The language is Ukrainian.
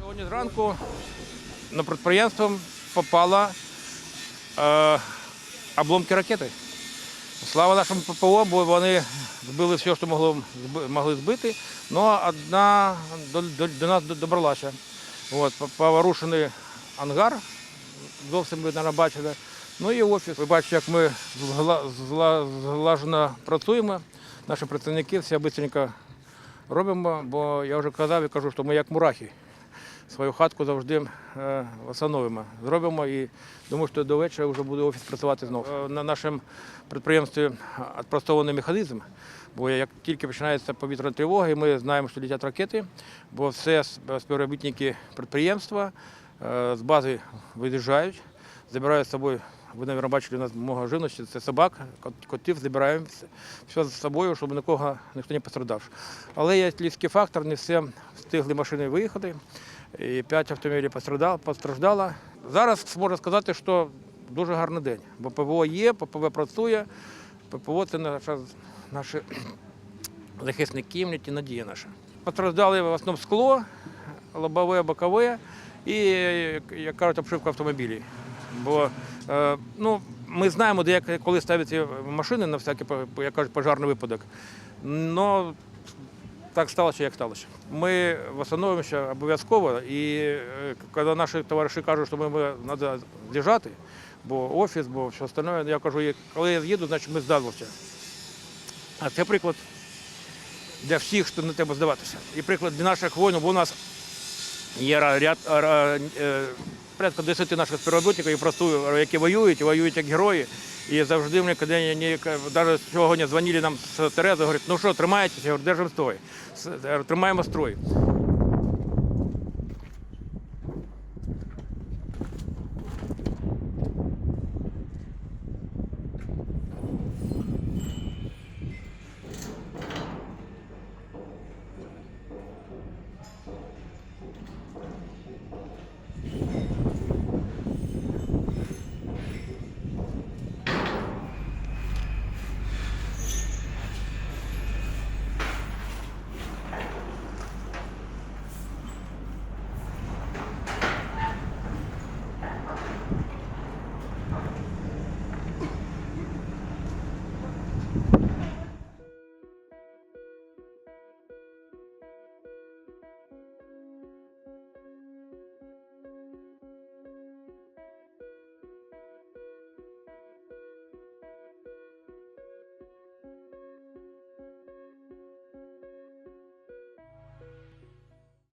Сьогодні зранку на підприємство попало е, обломки ракети. Слава нашому ППО, бо вони збили все, що могло, могли збити, але одна до, до, до нас добралася. От, по- порушений ангар, зовсім ви не бачили. Ну і офіс. Ви бачите, як ми згла, згла, зглажено працюємо. Наші працівники все швидко робимо, бо я вже казав і кажу, що ми як мурахи. Свою хатку завжди е, встановимо. Зробимо і думаю, що до вечора вже буде офіс працювати знову. Е, На нашому підприємстві відпрацьований механізм, бо як тільки починається повітряна тривога, і ми знаємо, що летять ракети, бо все співробітники підприємства е, з бази виїжджають, забирають з собою. Ви, мабуть, бачили, у нас много живності, це собак, котів забираємо все- все з собою, щоб нікого ніхто не пострадав. Але є людський фактор, не все встигли машини виїхати, і п'ять автомобілів постраждало. Зараз можна сказати, що дуже гарний день, бо ПВО є, ППВ працює, ППО це наша, наші захисники, ті надія наша. Постраждали в основному скло, лобове, бокове і, як кажуть, обшивка автомобілів. Бо е, ну, ми знаємо, де коли ставляться машини на всякий, як кажуть, пожарний випадок. Но так сталося, як сталося. Ми встановимося обов'язково, і е, коли наші товариші кажуть, що ми, треба з'їжджати, бо офіс, бо все остальне, я кажу, коли я з'їду, значить ми здалися. А це приклад для всіх, що не треба здаватися. І приклад для наших воїнів, бо у нас є ряд е, порядка 10 наших співробітників, які працюють, які воюють, і воюють як герої. І завжди вони, навіть сьогодні дзвонили нам з Терези, говорять, ну що, тримаєтеся, держимо строй, е, тримаємо строй.